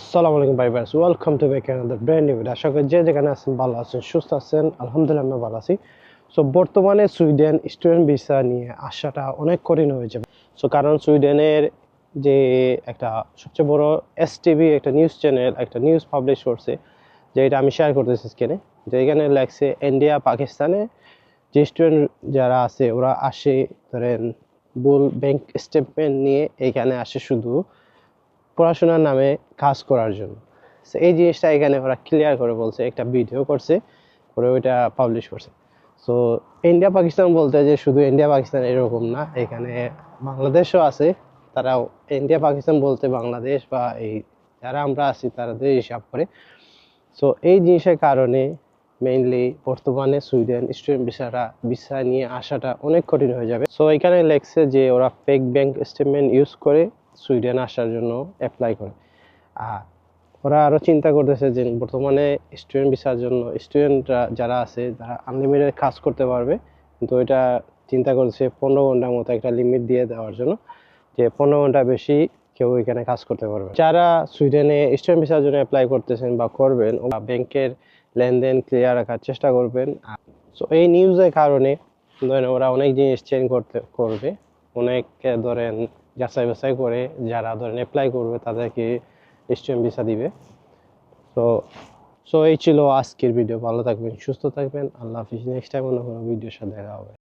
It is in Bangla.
আসসালামু আলাইকুম ভাই vice welcome to back another brand new আশা করি যে যেখানে আছেন ভালো আছেন, সুস্থ আছেন। আলহামদুলিল্লাহ আমি ভালো আছি। সো বর্তমানে সুইডেন স্টুডেন্ট ভিসা নিয়ে আসাটা অনেক কঠিন হয়ে যাবে। সো কারণ সুইডেনের যে একটা সবচেয়ে বড় এস টিভি একটা নিউজ চ্যানেল একটা নিউজ পাবলিশ করছে, যে এটা আমি শেয়ার করতেছি স্ক্রিনে যে এখানে লেখছে ইন্ডিয়া পাকিস্তানে যে স্টুডেন্ট যারা আছে, ওরা আসে, ধরেন বুল ব্যাংক স্টেটমেন্ট নিয়ে এখানে আসে শুধু পড়াশোনার নামে কাজ করার জন্য। এই জিনিসটা এখানে ওরা ক্লিয়ার করে বলছে, একটা ভিডিও করছে, করে ওইটা পাবলিশ করছে। সো ইন্ডিয়া পাকিস্তান বলতে যে শুধু ইন্ডিয়া পাকিস্তান এরকম না, এখানে বাংলাদেশও আছে। তারাও ইন্ডিয়া পাকিস্তান বলতে বাংলাদেশ বা এই যারা আমরা আছি তাদের হিসাব করে। সো এই জিনিসের কারণে মেইনলি বর্তমানে সুইডেন স্টুডেন্ট ভিসারা ভিসা নিয়ে আসাটা অনেক কঠিন হয়ে যাবে। সো এখানে লেখছে যে ওরা ফেক ব্যাংক স্টেটমেন্ট ইউজ করে সুইডেন আসার জন্য অ্যাপ্লাই করে। আর ওরা আরও চিন্তা করতেছে যে বর্তমানে স্টুডেন্ট ভিসার জন্য স্টুডেন্টরা যারা আছে যারা আনলিমিটেড কাজ করতে পারবে। কিন্তু এটা চিন্তা করছে পনেরো ঘণ্টার মতো একটা লিমিট দিয়ে দেওয়ার জন্য, যে পনেরো ঘণ্টা বেশি কেউ এখানে কাজ করতে পারবে। যারা সুইডেনে স্টুডেন্ট ভিসার জন্য অ্যাপ্লাই করতেছেন বা করবেন বা ব্যাংকের লেনদেন ক্লিয়ার রাখার চেষ্টা করবেন। সো এই নিউজের কারণে, ধরেন ওরা অনেক জিনিস চেঞ্জ করতে, করবে। অনেক, ধরেন যাচাই বাছাই করে যারা ধরেন অ্যাপ্লাই করবে তাদেরকে স্টুডেন্ট ভিসা দিবে। তো সো এই ছিল আজকের ভিডিও ভালো থাকবেন, সুস্থ থাকবেন। আল্লাহ হাফিজ। নেক্সট টাইম অন্য কোনো ভিডিওর সাথে দেখা হবে।